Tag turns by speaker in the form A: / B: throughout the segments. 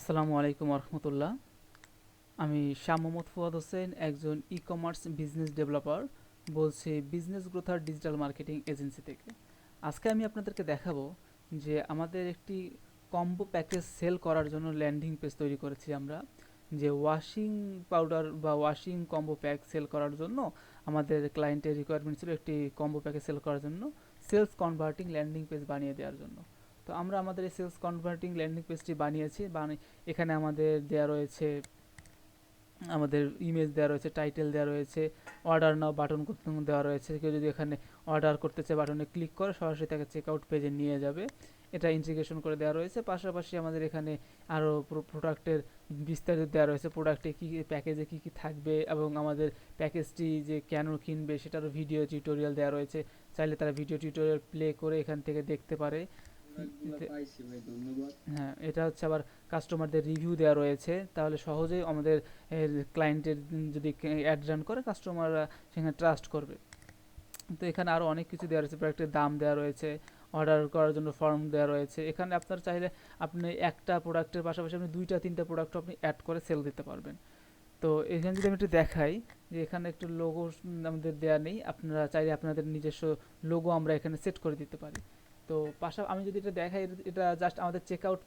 A: আসসালামু আলাইকুম রহমতুল্লাহ আমি শাহ মোহাম্মদ ফুয়াদ হোসেন, একজন ই কমার্স বিজনেস ডেভেলপার বলছি বিজনেস গ্রোথার ডিজিটাল মার্কেটিং এজেন্সি থেকে। আজকে আমি আপনাদেরকে দেখাবো যে আমাদের একটি কম্বো প্যাকেজ সেল করার জন্য ল্যান্ডিং পেজ তৈরি করেছি আমরা, যে ওয়াশিং পাউডার বা ওয়াশিং কম্বো প্যাক সেল করার জন্য আমাদের ক্লায়েন্টের রিকোয়ারমেন্ট ছিল একটি কম্বো প্যাকেজ সেল করার জন্য সেলস কনভার্টিং ল্যান্ডিং পেজ বানিয়ে দেওয়ার জন্য। তো আমরা আমাদের এই সেলস কনভার্টিং ল্যান্ডিং পেজটি বানিয়েছি। বানি, এখানে আমাদের দেওয়া রয়েছে, আমাদের ইমেজ দেওয়া রয়েছে টাইটেল দেওয়া রয়েছে অর্ডার নাও বাটন দেওয়া রয়েছে। কেউ যদি এখানে অর্ডার করতে চায় বাটনে ক্লিক করে, সরাসরি তাকে চেকআউট পেজে নিয়ে যাবে। এটা ইন্টিগ্রেশন করে দেওয়া রয়েছে। পাশাপাশি আমাদের এখানে আরও প্রোডাক্টের বিস্তারিত দেওয়া রয়েছে। প্রোডাক্টে কী প্যাকেজে কী কী থাকবে এবং আমাদের প্যাকেজটি যে কেন কিনবে সেটারও ভিডিও টিউটোরিয়াল দেওয়া রয়েছে। চাইলে তারা ভিডিও টিউটোরিয়াল প্লে করে এখান থেকে দেখতে পারে। হ্যাঁ এটা হচ্ছে আবার কাস্টমারদের রিভিউ দেওয়া রয়েছে। তাহলে সহজেই আমাদের ক্লায়েন্টের যদি অ্যাড রান করে কাস্টমাররা সেখানে ট্রাস্ট করবে। তো এখানে আরও অনেক কিছু দেওয়া রয়েছে প্রোডাক্টের দাম দেওয়া রয়েছে অর্ডার করার জন্য ফর্ম দেওয়া রয়েছে। এখানে আপনার চাইলে আপনি একটা প্রোডাক্টের পাশাপাশি আপনি দুইটা তিনটা প্রোডাক্ট আপনি অ্যাড করে সেল দিতে পারবেন। তো এখানে যদি আমি একটু দেখাই যে এখানে একটু লোগো আমাদের দেওয়া নেই আপনারা চাইলে আপনাদের নিজস্ব লোগো আমরা এখানে সেট করে দিতে পারি। তো পাশা আমি যদি এটা দেখাই, এটা- জাস্ট আমাদের চেক আউট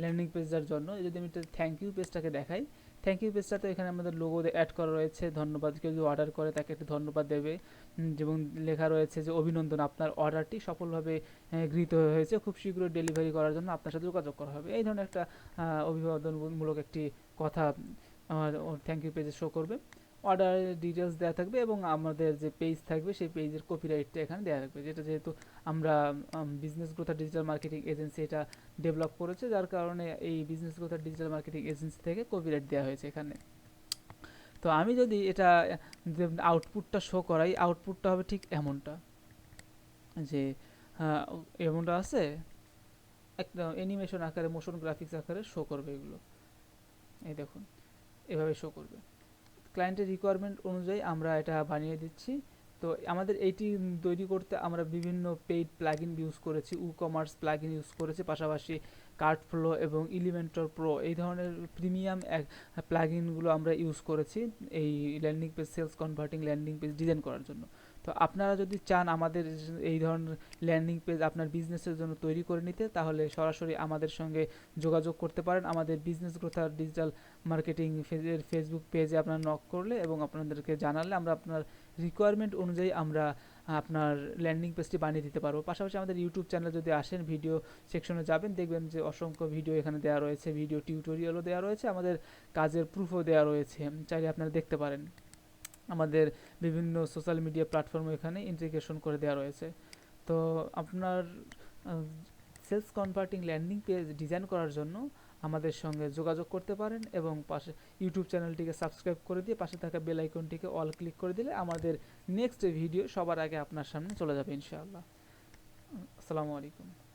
A: ল্যান্ডিং পেজটার জন্য যদি আমি এটা থ্যাংক ইউ পেজটাকে দেখাই থ্যাংক ইউ পেজটাতে এখানে আমাদের লোগো অ্যাড করা রয়েছে, ধন্যবাদ, কেউ যদি অর্ডার করে তাকে একটি ধন্যবাদ দেবে এবং লেখা রয়েছে যে, অভিনন্দন, আপনার অর্ডারটি সফলভাবে গৃহীত হয়েছে, খুব শীঘ্রই ডেলিভারি করার জন্য আপনার সাথে যোগাযোগ করা হবে। এই ধরনের একটা অভিবাদনমূলক একটি কথা থ্যাংক ইউ পেজে শো করবে। অর্ডার ডিটেলস দেওয়া থাকবে এবং আমাদের যে পেজ থাকবে সেই পেজের কপিরাইটটা এখানে দেওয়া থাকবে। যেটা যেহেতু আমরা বিজনেস গ্রোথ আর ডিজিটাল মার্কেটিং এজেন্সি এটা ডেভেলপ করেছে, যার কারণে এই বিজনেস গ্রোথ আর ডিজিটাল মার্কেটিং এজেন্সি থেকে কপিরাইট দেওয়া হয়েছে এখানে। তো আমি যদি এটা আউটপুটটা শো করাই আউটপুটটা হবে ঠিক এমনটা, যে এমনটা আছে, একটা অ্যানিমেশন আকারে মোশন গ্রাফিক্স আকারে শো করবে এগুলো। এই দেখুন, এভাবে শো করবে। ক্লায়েন্টের রিকোয়ারমেন্ট অনুযায়ী আমরা এটা বানিয়ে দিচ্ছি। তো আমাদের এইটি তৈরি করতে আমরা বিভিন্ন পেইড প্লাগইন ইউজ করেছি উ কমার্স প্লাগইন ইউজ করেছি, পাশাপাশি কার্ড ফ্লো এবং ইলিমেন্টর প্রো এই ধরনের প্রিমিয়াম প্লাগইনগুলো আমরা ইউজ করেছি এই landing page sales converting landing page design করার জন্য। তো আপনারা যদি চান আমাদের এই ধরনের ল্যান্ডিং পেজ আপনার বিজনেসের জন্য তৈরি করে নিতে, তাহলে সরাসরি আমাদের সঙ্গে যোগাযোগ করতে পারেন। আমাদের বিজনেস গ্রোথ আর ডিজিটাল মার্কেটিং ফেসবুক পেজে আপনার নক করলে এবং আপনাদেরকে জানালে আমরা আপনার রিকোয়ারমেন্ট অনুযায়ী আমরা, আপনার ল্যান্ডিং পেজটি বানিয়ে দিতে পারব। পাশাপাশি আমাদের ইউটিউব চ্যানেলে যদি আসেন ভিডিও সেকশনে যাবেন, দেখবেন যে অসংখ্য ভিডিও এখানে দেওয়া রয়েছে ভিডিও টিউটোরিয়ালও দেওয়া রয়েছে, আমাদের কাজের প্রুফও দেওয়া রয়েছে। চাইলে আপনারা দেখতে পারেন। আমাদের বিভিন্ন সোশ্যাল মিডিয়া প্ল্যাটফর্মে এখানে ইন্টিগ্রেশন করে দেওয়া রয়েছে। তো আপনার sales converting landing page design করার জন্য আমাদের সঙ্গে যোগাযোগ করতে পারেন এবং পাশে ইউটিউব চ্যানেলটিকে সাবস্ক্রাইব করে দিয়ে পাশে থাকা বেল আইকনটিকে অল ক্লিক করে দিলে আমাদের নেক্সট ভিডিও সবার আগে আপনার সামনে চলে যাবে ইনশাআল্লাহ। আসসালামু আলাইকুম।